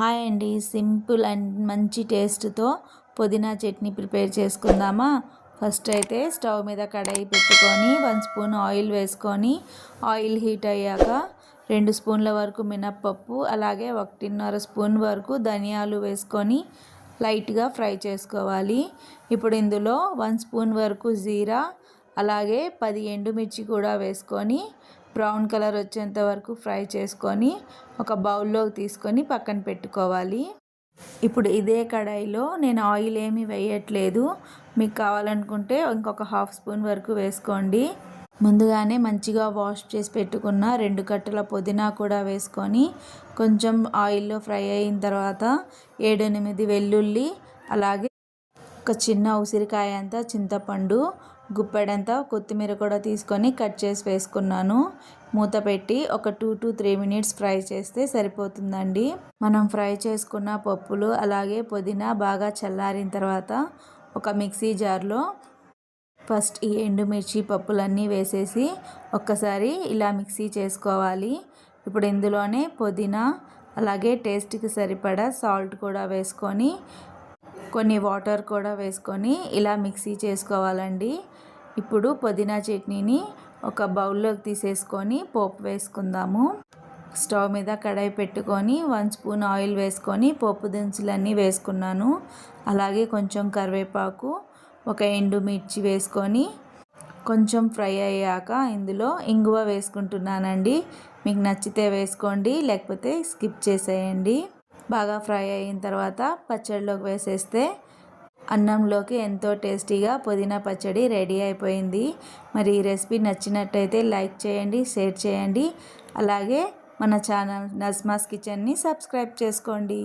Hi అండి. Simple and మంచి టేస్ట్తో పుదీనా చట్నీ ప్రిపేర్ చేసుకుందామా? ఫస్ట్ అయితే స్టవ్ మీద కడాయి పెట్టుకొని వన్ స్పూన్ ఆయిల్ వేసుకొని ఆయిల్ హీట్ అయ్యాక రెండు స్పూన్ల వరకు మినప్పప్పు అలాగే ఒకటిన్నర స్పూన్ వరకు ధనియాలు వేసుకొని లైట్గా ఫ్రై చేసుకోవాలి. ఇప్పుడు ఇందులో వన్ స్పూన్ వరకు జీరా అలాగే పది ఎండుమిర్చి కూడా వేసుకొని బ్రౌన్ కలర్ వచ్చేంత వరకు ఫ్రై చేసుకొని ఒక బౌల్లోకి తీసుకొని పక్కన పెట్టుకోవాలి. ఇప్పుడు ఇదే కడాయిలో నేను ఆయిల్ ఏమీ వేయట్లేదు. మీకు కావాలనుకుంటే ఇంకొక హాఫ్ స్పూన్ వరకు వేసుకోండి. ముందుగానే మంచిగా వాష్ చేసి పెట్టుకున్న రెండు కట్టల పుదీనా కూడా వేసుకొని కొంచెం ఆయిల్లో ఫ్రై అయిన తర్వాత ఏడెనిమిది వెల్లుల్లి అలాగే ఒక చిన్న ఉసిరికాయ అంతా చింతపండు గుప్పెడంతా కొత్తిమీర కూడా తీసుకొని కట్ చేసి వేసుకున్నాను. మూత పెట్టి ఒక two to three minutes fry చేస్తే సరిపోతుందండి. మనం ఫ్రై చేసుకున్న పప్పులు అలాగే పుదీనా బాగా చల్లారిన తర్వాత ఒక మిక్సీ జార్లో ఫస్ట్ ఈ ఎండుమిర్చి పప్పులన్నీ వేసేసి ఒక్కసారి ఇలా మిక్సీ చేసుకోవాలి. ఇప్పుడు ఇందులోనే పుదీనా అలాగే టేస్ట్కి సరిపడా సాల్ట్ కూడా వేసుకొని కొన్ని వాటర్ కూడా వేసుకొని ఇలా మిక్సీ చేసుకోవాలండి. ఇప్పుడు పుదీనా చట్నీని ఒక బౌల్లోకి తీసేసుకొని పోపు వేసుకుందాము. స్టవ్ మీద కడాయి పెట్టుకొని వన్ స్పూన్ ఆయిల్ వేసుకొని పోపు దినుసులన్నీ వేసుకున్నాను. అలాగే కొంచెం కరివేపాకు ఒక ఎండుమిర్చి వేసుకొని కొంచెం ఫ్రై అయ్యాక ఇందులో ఇంగువ వేసుకుంటున్నానండి. మీకు నచ్చితే వేసుకోండి లేకపోతే స్కిప్ చేసేయండి. బాగా ఫ్రై అయిన తర్వాత పచ్చడిలోకి వేసేస్తే అన్నంలోకి ఎంతో టేస్టీగా పుదీనా పచ్చడి రెడీ అయిపోయింది. మరి ఈ రెసిపీ నచ్చినట్టయితే లైక్ చేయండి షేర్ చేయండి. అలాగే మన ఛానల్ నజ్మాస్ కిచెన్ని సబ్స్క్రైబ్ చేసుకోండి.